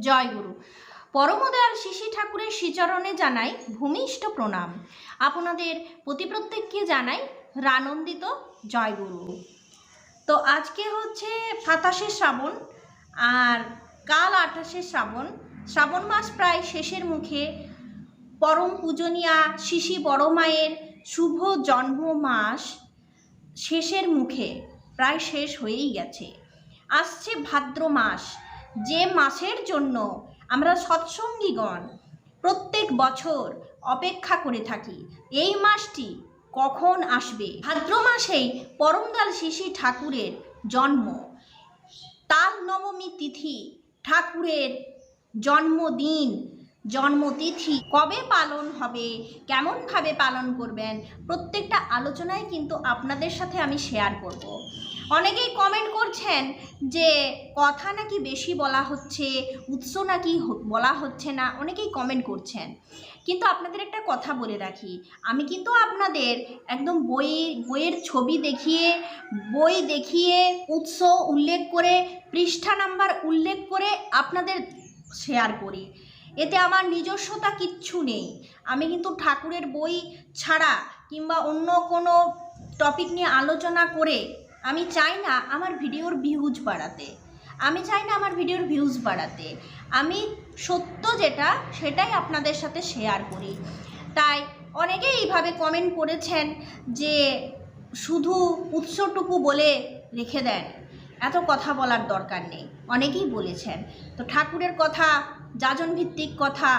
জয়গুরু পরমদয়াল শিশি ঠাকুরের শ্রীচরণে জানাই ভূমিষ্ঠ প্রণাম। আপনাদের প্রতি প্রত্যেককে জানাই রানন্দিত জয়গুরু তো আজকে হচ্ছে সাতাশে শ্রাবণ আর কাল আঠাশে শ্রাবণ। শ্রাবণ মাস প্রায় শেষের মুখে। পরম পূজনীয়া শিশি বড় মায়ের শুভ জন্ম মাস শেষের মুখে। প্রায় শেষ হয়েই গেছে। আসছে ভাদ্র মাস। যে মাসের জন্য আমরা সৎসঙ্গীগণ প্রত্যেক বছর অপেক্ষা করে থাকি, এই মাসটি কখন আসবে ভাদ্র মাসেই পরমদাল শিশি ঠাকুরের জন্ম তাল নবমী তিথি, ঠাকুরের জন্মদিন, জন্মতিথি কবে পালন হবে, কেমনভাবে পালন করবেন, প্রত্যেকটা আলোচনায় কিন্তু আপনাদের সাথে আমি শেয়ার করব। অনেকেই কমেন্ট করছেন যে কথা নাকি বেশি বলা হচ্ছে, উৎস নাকি বলা হচ্ছে না, অনেকেই কমেন্ট করছেন। কিন্তু আপনাদের একটা কথা বলে রাখি, আমি কিন্তু আপনাদের একদম বই বইয়ের ছবি দেখিয়ে, বই দেখিয়ে উৎস উল্লেখ করে, পৃষ্ঠা নাম্বার উল্লেখ করে আপনাদের শেয়ার করি। এতে আমার নিজস্বতা কিচ্ছু নেই। আমি কিন্তু ঠাকুরের বই ছাড়া কিংবা অন্য কোনো টপিক নিয়ে আলোচনা করে আমি চাই না আমার ভিডিওর ভিউজ বাড়াতে। আমি চাই না আমার ভিডিওর ভিউজ বাড়াতে। আমি সত্য যেটা, সেটাই আপনাদের সাথে শেয়ার করি। তাই অনেকেই এইভাবে কমেন্ট করেছেন যে শুধু উৎসটুকু বলে রেখে দেন। এত কথা বলার দরকার নেই। অনেকেই বলেছেন। তো ঠাকুরের কথা যাজন ভিত্তিক কথা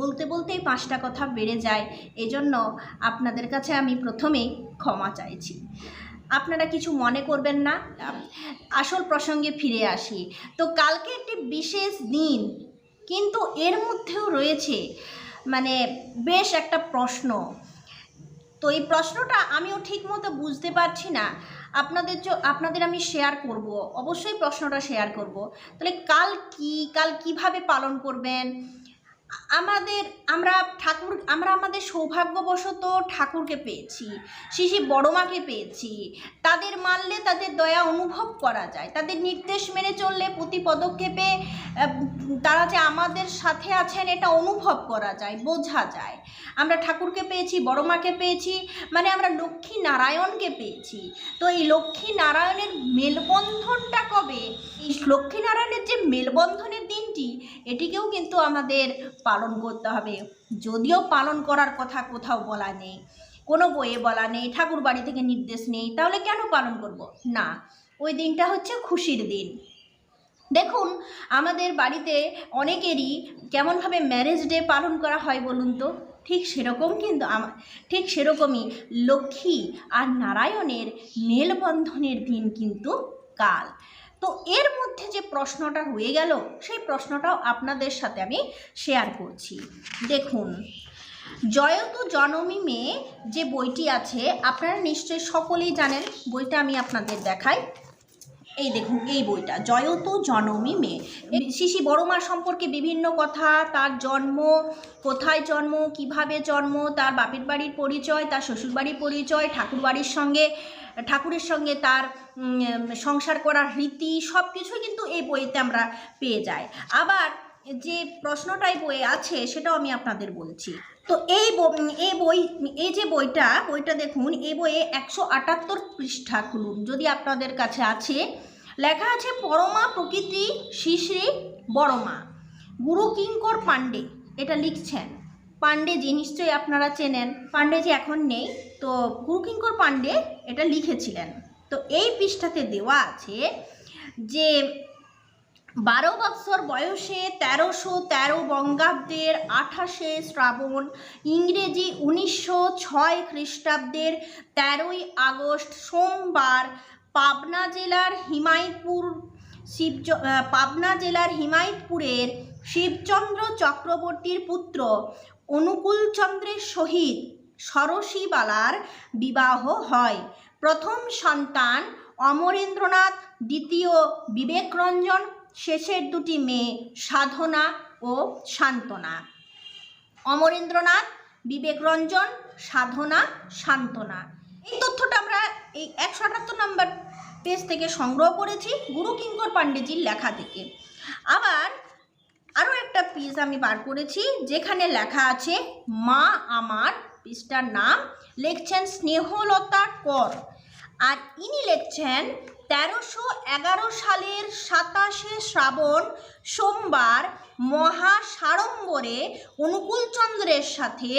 বলতে বলতেই পাঁচটা কথা বেড়ে যায়। এজন্য আপনাদের কাছে আমি প্রথমেই ক্ষমা চাইছি। আপনারা কিছু মনে করবেন না। আসল প্রসঙ্গে ফিরে আসি। তো কালকে একটি বিশেষ দিন, কিন্তু এর মধ্যেও রয়েছে মানে বেশ একটা প্রশ্ন। তো এই প্রশ্নটা আমিও ঠিক মতো বুঝতে পারছি না। আপনাদের আপনাদের আমি শেয়ার করব, অবশ্যই প্রশ্নটা শেয়ার করব। তাহলে কাল কি, কাল কীভাবে পালন করবেন? আমাদের, আমরা ঠাকুর, আমরা আমাদের সৌভাগ্যবশত ঠাকুরকে পেয়েছি শিশি বড়মাকে পেয়েছি। তাদের মানলে তাদের দয়া অনুভব করা যায়। তাদের নির্দেশ মেনে চললে প্রতি পদক্ষেপে তারা যে আমাদের সাথে আছেন এটা অনুভব করা যায়, বোঝা যায়। আমরা ঠাকুরকে পেয়েছি, বড়মাকে পেয়েছি মানে আমরা লক্ষ্মী নারায়ণকে পেয়েছি। তো এই লক্ষ্মী নারায়ণের মেলবন্ধনটা কবে? এই লক্ষ্মী নারায়ণের যে মেলবন্ধনের দিনটি এটিকেও কিন্তু আমাদের পালন করতে হবে। যদিও পালন করার কথা কোথাও বলা নেই, কোনো বইয়ে বলা নেই, ঠাকুর বাড়ি থেকে নির্দেশ নেই, তাহলে কেন পালন করব? না, ওই দিনটা হচ্ছে খুশির দিন। দেখুন, আমাদের বাড়িতে অনেকেরই কেমনভাবে ম্যারেজ ডে পালন করা হয় বলুন তো? ঠিক সেরকম কিন্তু আমার ঠিক সেরকমই লক্ষ্মী আর নারায়ণের মেলবন্ধনের দিন কিন্তু কাল। তো এর মধ্যে যে প্রশ্নটা হয়ে গেল, সেই প্রশ্নটাও আপনাদের সাথে আমি শেয়ার করছি। দেখুন জয়তু জনমী মেয়ে যে বইটি আছে, আপনারা নিশ্চয়ই সকলেই জানেন, বইটা আমি আপনাদের দেখাই। এই দেখুন, এই বইটা জয়ত জনমী মেয়ে শিশি বড় মা সম্পর্কে বিভিন্ন কথা, তার জন্ম, কোথায় জন্ম, কীভাবে জন্ম, তার বাপের বাড়ির পরিচয়, তার শ্বশুরবাড়ির পরিচয় ঠাকুর বাড়ির সঙ্গে ঠাকুরের সঙ্গে তার সংসার করার রীতি সব কিছুই কিন্তু এই বইতে আমরা পেয়ে যাই। আবার যে প্রশ্নটাই বইয়ে আছে সেটাও আমি আপনাদের বলছি। তো এই এই বই, এই যে বইটা বইটা দেখুন, এই বইয়ে একশো আটাত্তর পৃষ্ঠা খুলুন। যদি আপনাদের কাছে আছে, লেখা আছে পরমা প্রকৃতি শ্রী শ্রী বড়মা, গুরু কিঙ্কর পাণ্ডে, এটা লিখছেন। পাণ্ডেজি নিশ্চয়ই আপনারা চেনেন। পাণ্ডেজি এখন নেই। তো গুরু কিঙ্কর পাণ্ডে এটা লিখেছিলেন। তো এই পৃষ্ঠাতে দেওয়া আছে যে, বারো বৎসর বয়সে তেরোশো তেরো বঙ্গাব্দের আঠাশে শ্রাবণ, ইংরেজি উনিশশো ছয় খ্রিস্টাব্দের তেরোই আগস্ট সোমবার পাবনা জেলার হিমায়তপুর, শিব পাবনা জেলার হিমায়তপুরের শিবচন্দ্র চক্রবর্তীর পুত্র অনুকূলচন্দ্রের সহিত সরসীবালার বিবাহ হয়। প্রথম সন্তান অমরেন্দ্রনাথ, দ্বিতীয় বিবেকরঞ্জন, শেষের দুটি মেয়ে সাধনা ও শান্তনা অমরেন্দ্রনাথ, বিবেকরঞ্জন, সাধনা শান্তনা এই তথ্যটা আমরা এই একশো আটাত্তর নম্বর পেজ থেকে সংগ্রহ করেছি, গুরু কিঙ্কর পাণ্ডেজির লেখা থেকে। আবার আরও একটা পিস আমি বার করেছি, যেখানে লেখা আছে, মা আমার পিসটার নাম লিখছেন স্নেহলতা কর। আর ইনি লিখছেন, তেরোশো এগারো সালের সাতাশে শ্রাবণ সোমবার মহা সাড়ম্বরে অনুকূলচন্দ্রের সাথে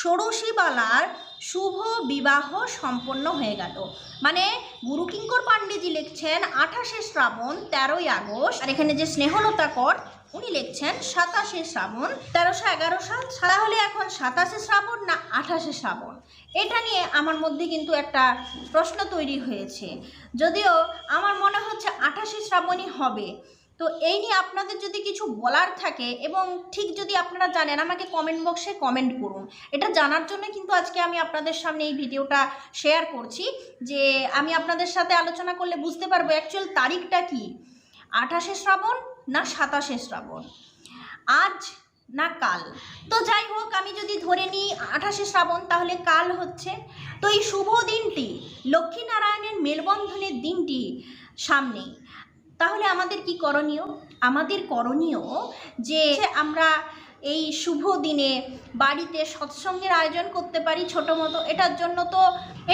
ষোড়শীবালার শুভ বিবাহ সম্পন্ন হয়ে গেল। মানে গুরু কিঙ্কর পাণ্ডেজি লিখছেন, আঠাশে শ্রাবণ তেরোই আগস্ট। আর এখানে যে স্নেহলতা কর উনি লিখছেন সাতাশে শ্রাবণ, তেরোশো এগারো সাল। তাহলে এখন সাতাশে শ্রাবণ না আঠাশে শ্রাবণ? এটা নিয়ে আমার মধ্যে কিন্তু একটা প্রশ্ন তৈরি হয়েছে। যদিও আমার মনে হচ্ছে আঠাশে শ্রাবণই হবে। তো এই নিয়ে আপনাদের যদি কিছু বলার থাকে এবং ঠিক যদি আপনারা জানেন, আমাকে কমেন্ট বক্সে কমেন্ট করুন। এটা জানার জন্য কিন্তু আজকে আমি আপনাদের সামনে এই ভিডিওটা শেয়ার করছি, যে আমি আপনাদের সাথে আলোচনা করলে বুঝতে পারব অ্যাকচুয়াল তারিখটা কি। আঠাশে শ্রাবণ না সাতাশে শ্রাবণ। আজ না কাল। তো যাই হোক, আমি যদি ধরে নিই আঠাশে শ্রাবণ, তাহলে কাল হচ্ছে। তো এই শুভ দিনটি, লক্ষ্মীনারায়ণের মেলবন্ধনের দিনটি সামনেই তাহলে আমাদের কি করণীয়? আমাদের করণীয় যে আমরা এই শুভ দিনে বাড়িতে সৎসঙ্গের আয়োজন করতে পারি ছোটো মতো। এটার জন্য তো,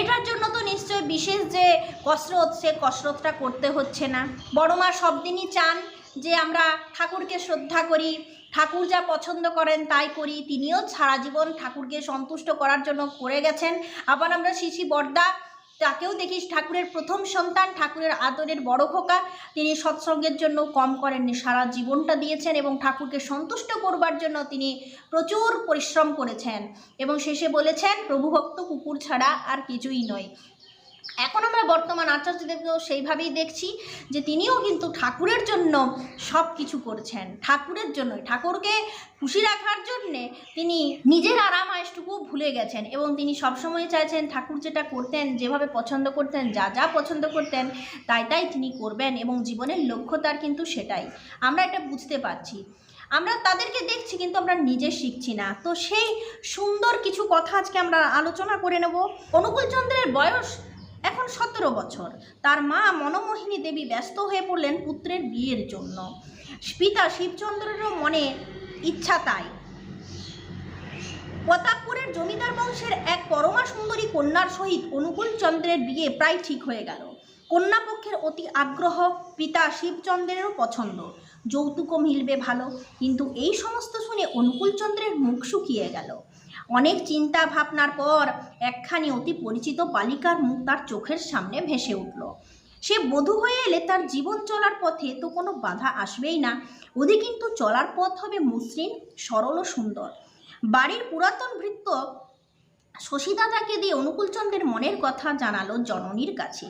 এটার জন্য তো নিশ্চয় বিশেষ যে কসরত, সে কসরতটা করতে হচ্ছে না। বড় মা সব দিনই চান যে আমরা ঠাকুরকে শ্রদ্ধা করি, ঠাকুর যা পছন্দ করেন তাই করি, তিনিও সারা জীবন ঠাকুরকে সন্তুষ্ট করার জন্য করে গেছেন। আবার আমরা শিশি বর্দা, তাকেও দেখিস ঠাকুরের প্রথম সন্তান, ঠাকুরের আদরের বড় খোকা। তিনি সৎসঙ্গের জন্য কম করেননি, সারা জীবনটা দিয়েছেন এবং ঠাকুরকে সন্তুষ্ট করবার জন্য তিনি প্রচুর পরিশ্রম করেছেন। এবং শেষে বলেছেন, প্রভুভক্ত কুকুর ছাড়া আর কিছুই নয়। এখন আমরা বর্তমান আচার্যদেবকেও সেইভাবেই দেখছি যে তিনিও কিন্তু ঠাকুরের জন্য সব কিছু করছেন। ঠাকুরের জন্যই। ঠাকুরকে খুশি রাখার জন্যে তিনি নিজের আরাম আয়েসটুকু ভুলে গেছেন এবং তিনি সবসময় চাইছেন ঠাকুর যেটা করতেন, যেভাবে পছন্দ করতেন, যা যা পছন্দ করতেন, তাই তাই তিনি করবেন এবং জীবনের লক্ষ্য তার কিন্তু সেটাই। আমরা এটা বুঝতে পারছি। আমরা তাদেরকে দেখছি কিন্তু আমরা নিজে শিখছি না। তো সেই সুন্দর কিছু কথা আজকে আমরা আলোচনা করে নেব। অনুকূলচন্দ্রের বয়স এখন সতেরো বছর। তার মা মনমোহিনী দেবী ব্যস্ত হয়ে পড়লেন পুত্রের বিয়ের জন্য। পিতা শিবচন্দ্রেরও মনে ইচ্ছা তাই। প্রতাপপুরের জমিদার বংশের এক পরমা সুন্দরী কন্যার সহিত অনুকূল চন্দ্রের বিয়ে প্রায় ঠিক হয়ে গেল। কন্যাপক্ষের অতি আগ্রহ পিতা শিবচন্দ্রেরও পছন্দ। যৌতুকও মিলবে ভালো, কিন্তু এই সমস্ত শুনে অনুকূলচন্দ্রের মুখ শুকিয়ে গেল। অনেক চিন্তা ভাবনার পর একখানি অতি পরিচিত বালিকার মুখ তার চোখের সামনে ভেসে উঠল। সে বধূ হয়ে এলে তার জীবন চলার পথে তো কোনো বাধা আসবেই না। ওদের কিন্তু চলার পথ হবে মসৃণ, সরল ও সুন্দর। বাড়ির পুরাতন ভৃত্য শশীদাদাকে দিয়ে অনুকূলচন্দ্রের মনের কথা জানালো জননীর কাছে।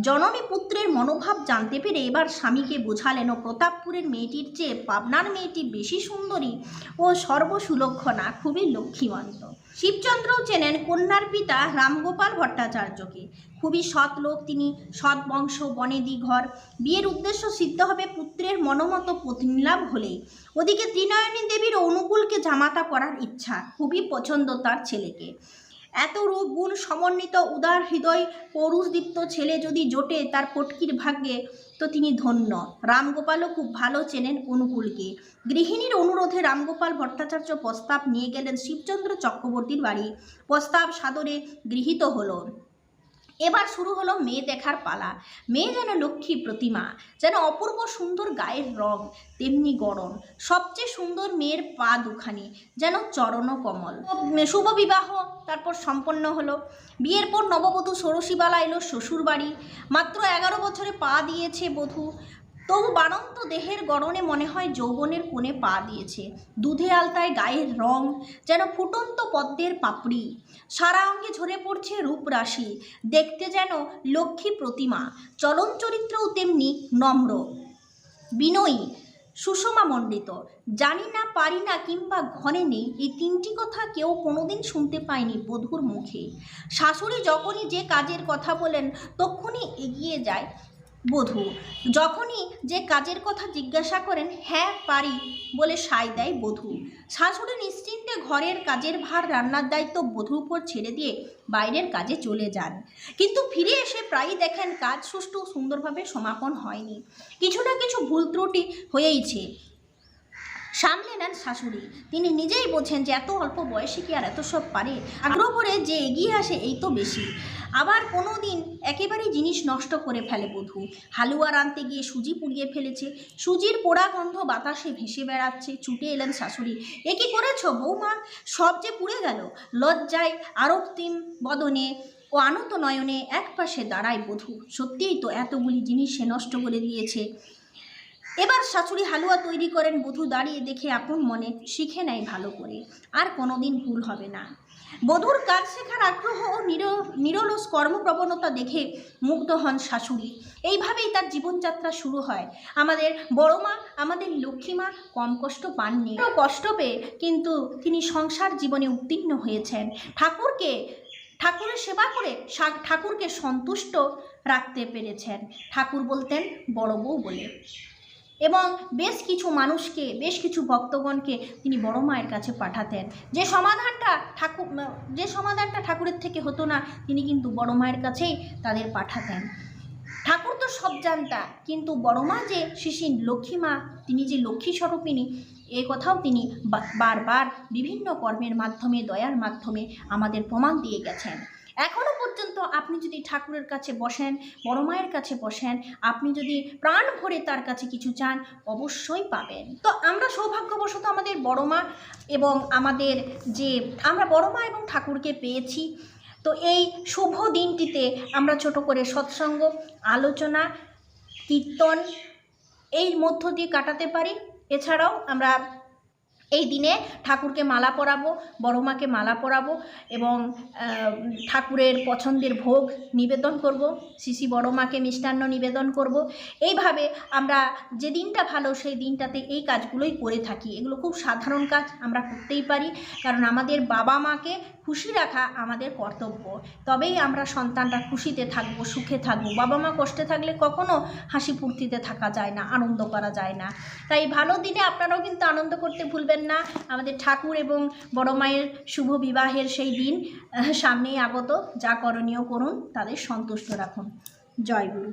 জননী পুত্রের মনোভাব জানতে পেরে এবার স্বামীকে বোঝালেন ও প্রতাপপুরের মেয়েটির চেয়ে পাবনার মেয়েটি বেশি সুন্দরী ও সর্বসুলক্ষণা খুবই লক্ষ্মীমন্ত। শিবচন্দ্রও চেনেন কন্যার পিতা রামগোপাল ভট্টাচার্যকে। খুবই সৎ লোক তিনি, সৎ বংশ বনেদি ঘর বিয়ের উদ্দেশ্য সিদ্ধ হবে পুত্রের মনোমত পত্নীলাভ হলেই। ওদিকে ত্রিনয়নী দেবীর অনুকূলকে জামাতা করার ইচ্ছা, খুবই পছন্দ তার ছেলেকে। এত রূপ গুণ সমন্বিত উদার হৃদয় পৌরুষদীপ্ত ছেলে যদি জোটে তার পটকির ভাগ্যে, তো তিনি ধন্য। রামগোপালও খুব ভালো চেনেন অনুকূলকে। গৃহিণীর অনুরোধে রামগোপাল ভট্টাচার্য প্রস্তাব নিয়ে গেলেন শিবচন্দ্র চক্রবর্তীর বাড়ি। প্রস্তাব সাদরে গৃহীত হলো। এবার শুরু হলো মেয়ে দেখার পালা। মেয়ে যেন লক্ষ্মী প্রতিমা, যেন অপূর্ব সুন্দর গায়ের রং, তেমনি গরম। সবচেয়ে সুন্দর মেয়ের পা দুখানি, যেন চরণ কমল। শুভ বিবাহ, তারপর সম্পন্ন হলো। বিয়ের পর নববধূ ষোড়শীবালা এলো শ্বশুর বাড়ি মাত্র এগারো বছরে পা দিয়েছে বধূ। তবু বানন্ত দেহের গড়নে মনে হয় যৌবনের কোণে পা দিয়েছে। দুধে আলতায় গায়ের রং, যেন ফুটন্ত পদ্মের পাপড়ি। সারা অঙ্গে ঝরে পড়ছে রূপরাশি। দেখতে যেন লক্ষ্মী প্রতিমা। চলন চরিত্রও তেমনি নম্র। বিনয়ী, সুষমা মণ্ডিত। জানি না, পারি না কিংবা ঘরে নেই, এই তিনটি কথা কেউ কোনোদিন শুনতে পায়নি বধূর মুখে। শাশুড়ি যখনই যে কাজের কথা বলেন তখনই এগিয়ে যায়। বধূ। যখনই যে কাজের কথা জিজ্ঞাসা করেন হ্যাঁ পারি বলে সায় দেয় বধূ। শাশুড়ি নিশ্চিন্তে ঘরের কাজের ভার রান্নার দায়িত্ব বধূর উপর ছেড়ে দিয়ে বাইরের কাজে চলে যান। কিন্তু ফিরে এসে প্রায়ই দেখেন কাজ সুষ্ঠু সুন্দরভাবে সমাপন হয়নি। কিছু না কিছু ভুল ত্রুটি হয়েইছে। সামলে নেন শাশুড়ি। তিনি নিজেই বোঝেন যে এত অল্প বয়সে কি আর এত সব পারে। আগ্রহ করে যে এগিয়ে আসে এই তো বেশি। আবার কোনো দিন একেবারেই জিনিস নষ্ট করে ফেলে বধূ। হালুয়া রাঁধতে গিয়ে সুজি পুড়িয়ে ফেলেছে। সুজির পোড়া গন্ধ বাতাসে ভেসে বেড়াচ্ছে, ছুটে এলেন শাশুড়ি। এ কি করেছ বৌমা? সব যে পুড়ে গেল। লজ্জায় আরক্তিম বদনে ও আনত নয়নে এক পাশে দাঁড়ায় বধূ। সত্যিই তো এতগুলি জিনিস সে নষ্ট করে দিয়েছে। এবার শাশুড়ি হালুয়া তৈরি করেন বধূ দাঁড়িয়ে দেখে আপন মনে শিখে নেয় ভালো করে। আর কোনোদিন ভুল হবে না। বধূর কাজ শেখার আগ্রহ ও নির, নিরলস কর্মপ্রবণতা দেখে মুগ্ধ হন শাশুড়ি। এইভাবেই তার জীবনযাত্রা শুরু হয়। আমাদের বড় মা, আমাদের লক্ষ্মী মা কম কষ্ট পাননি। কষ্ট পেয়ে কিন্তু তিনি সংসার জীবনে উত্তীর্ণ হয়েছেন। ঠাকুরকে, ঠাকুরের সেবা করে ঠাকুরকে সন্তুষ্ট রাখতে পেরেছেন। ঠাকুর বলতেন, বড় বউ বলে। এবং বেশ কিছু মানুষকে, বেশ কিছু ভক্তগণকে তিনি বড় মায়ের কাছে পাঠাতেন। যে সমাধানটা ঠাকুর, যে সমাধানটা ঠাকুরের থেকে হতো না, তিনি কিন্তু বড় মায়ের কাছেই তাদের পাঠাতেন। ঠাকুর তো সব জানতা, কিন্তু বড় মা যে শিশির লক্ষ্মী মা, তিনি যে লক্ষ্মী স্বরূপিনী এ কথাও তিনি বারবার বিভিন্ন কর্মের মাধ্যমে, দয়ার মাধ্যমে আমাদের প্রমাণ দিয়ে গেছেন। এখনও পর্যন্ত আপনি যদি ঠাকুরের কাছে বসেন, বড় মায়ের কাছে বসেন, আপনি যদি প্রাণ ভরে তার কাছে কিছু চান, অবশ্যই পাবেন। তো আমরা সৌভাগ্যবশত আমাদের বড় মা এবং আমাদের যে, আমরা বড় মা এবং ঠাকুরকে পেয়েছি। তো এই শুভ দিনটিতে আমরা ছোট করে সৎসঙ্গ, আলোচনা, কীর্তন, এই মধ্য দিয়ে কাটাতে পারি। এছাড়াও আমরা এই দিনে ঠাকুরকে মালা পরাবো, বড় মাকে মালা পরাবো এবং ঠাকুরের পছন্দের ভোগ নিবেদন করব, শিশি বড় মাকে মিষ্টান্ন নিবেদন করব। এইভাবে আমরা যে দিনটা ভালো সেই দিনটাতে এই কাজগুলোই করে থাকি। এগুলো খুব সাধারণ কাজ, আমরা করতেই পারি। কারণ আমাদের বাবা মাকে খুশি রাখা আমাদের কর্তব্য। তবেই আমরা সন্তানরা খুশিতে থাকব, সুখে থাকব। বাবা মা কষ্টে থাকলে কখনো হাসি ফুর্তিতে থাকা যায় না, আনন্দ করা যায় না। তাই ভালো দিনে আপনারাও কিন্তু আনন্দ করতে ভুলবেন না। আমাদের ঠাকুর এবং বড় মায়ের শুভ বিবাহের সেই দিন সামনেই আগত। যা করণীয় করুন, তাদের সন্তুষ্ট রাখুন। জয় গুরু।